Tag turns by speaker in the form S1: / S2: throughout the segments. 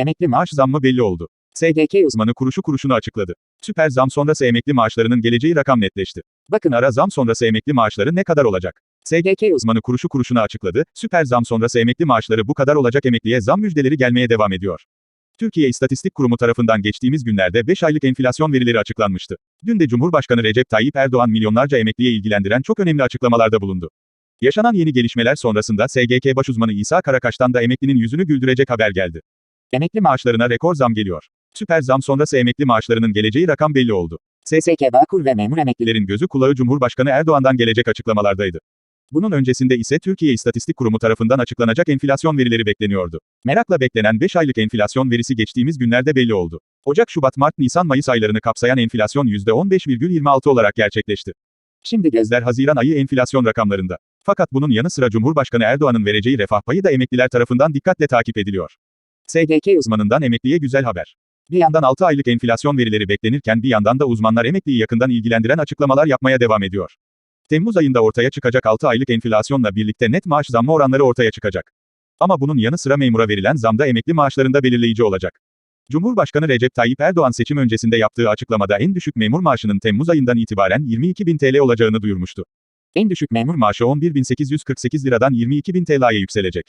S1: Emekli maaş zammı belli oldu. SGK uzmanı kuruşu kuruşunu açıkladı. Süper zam sonrası emekli maaşlarının geleceği rakam netleşti. Bakın ara zam sonrası emekli maaşları ne kadar olacak? SGK uzmanı kuruşu kuruşunu açıkladı. Süper zam sonrası emekli maaşları bu kadar olacak emekliye zam müjdeleri gelmeye devam ediyor. Türkiye İstatistik Kurumu tarafından geçtiğimiz günlerde 5 aylık enflasyon verileri açıklanmıştı. Dün de Cumhurbaşkanı Recep Tayyip Erdoğan milyonlarca emekliye ilgilendiren çok önemli açıklamalarda bulundu. Yaşanan yeni gelişmeler sonrasında SGK baş uzmanı İsa Karakaş'tan da emeklinin yüzünü güldürecek haber geldi. Emekli maaşlarına rekor zam geliyor. Süper zam sonrası emekli maaşlarının geleceği rakam belli oldu.
S2: SSK Bağkur ve memur emeklileri
S1: Emeklilerin gözü kulağı Cumhurbaşkanı Erdoğan'dan gelecek açıklamalardaydı. Bunun öncesinde ise Türkiye İstatistik Kurumu tarafından açıklanacak enflasyon verileri bekleniyordu. Merakla beklenen 5 aylık enflasyon verisi geçtiğimiz günlerde belli oldu. Ocak, Şubat, Mart, Nisan, Mayıs aylarını kapsayan enflasyon %15,26 olarak gerçekleşti. Şimdi gözler Haziran ayı enflasyon rakamlarında. Fakat bunun yanı sıra Cumhurbaşkanı Erdoğan'ın vereceği refah payı da emekliler tarafından dikkatle takip ediliyor. SGK uzmanından emekliye güzel haber. Bir yandan 6 aylık enflasyon verileri beklenirken bir yandan da uzmanlar emekliyi yakından ilgilendiren açıklamalar yapmaya devam ediyor. Temmuz ayında ortaya çıkacak 6 aylık enflasyonla birlikte net maaş zammı oranları ortaya çıkacak. Ama bunun yanı sıra memura verilen zam da emekli maaşlarında belirleyici olacak. Cumhurbaşkanı Recep Tayyip Erdoğan seçim öncesinde yaptığı açıklamada en düşük memur maaşının Temmuz ayından itibaren 22.000 TL olacağını duyurmuştu. En düşük memur maaşı 11.848 liradan 22.000 TL'ye yükselecek.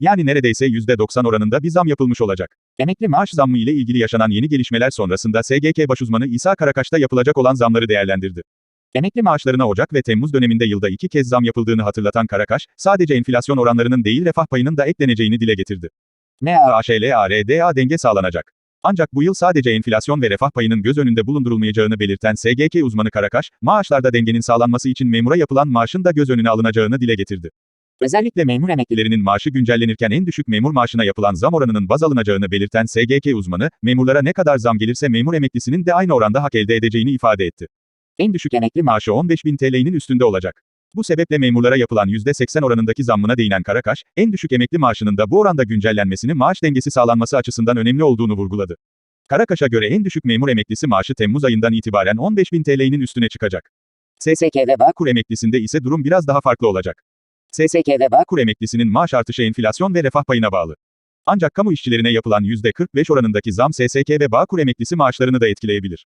S1: Yani neredeyse %90 oranında bir zam yapılmış olacak. Emekli maaş zammı ile ilgili yaşanan yeni gelişmeler sonrasında SGK başuzmanı İsa Karakaş'ta yapılacak olan zamları değerlendirdi. Emekli maaşlarına Ocak ve Temmuz döneminde yılda iki kez zam yapıldığını hatırlatan Karakaş, sadece enflasyon oranlarının değil refah payının da ekleneceğini dile getirdi. MAAŞLARDA denge sağlanacak. Ancak bu yıl sadece enflasyon ve refah payının göz önünde bulundurulmayacağını belirten SGK uzmanı Karakaş, maaşlarda dengenin sağlanması için memura yapılan maaşın da göz önüne alınacağını dile getirdi.
S2: Özellikle memur emeklileri
S1: Emeklilerinin maaşı güncellenirken en düşük memur maaşına yapılan zam oranının baz alınacağını belirten SGK uzmanı, memurlara ne kadar zam gelirse memur emeklisinin de aynı oranda hak elde edeceğini ifade etti. En düşük emekli maaşı 15.000 TL'nin üstünde olacak. Bu sebeple memurlara yapılan %80 oranındaki zammına değinen Karakaş, en düşük emekli maaşının da bu oranda güncellenmesini maaş dengesi sağlanması açısından önemli olduğunu vurguladı. Karakaş'a göre en düşük memur emeklisi maaşı Temmuz ayından itibaren 15.000 TL'nin üstüne çıkacak.
S2: SSK ve Bağkur
S1: Kur emeklisinde ise durum biraz daha farklı olacak.
S2: SSK ve Bağkur
S1: Kur emeklisinin maaş artışı enflasyon ve refah payına bağlı. Ancak kamu işçilerine yapılan %45 oranındaki zam SSK ve Bağkur emeklisi maaşlarını da etkileyebilir.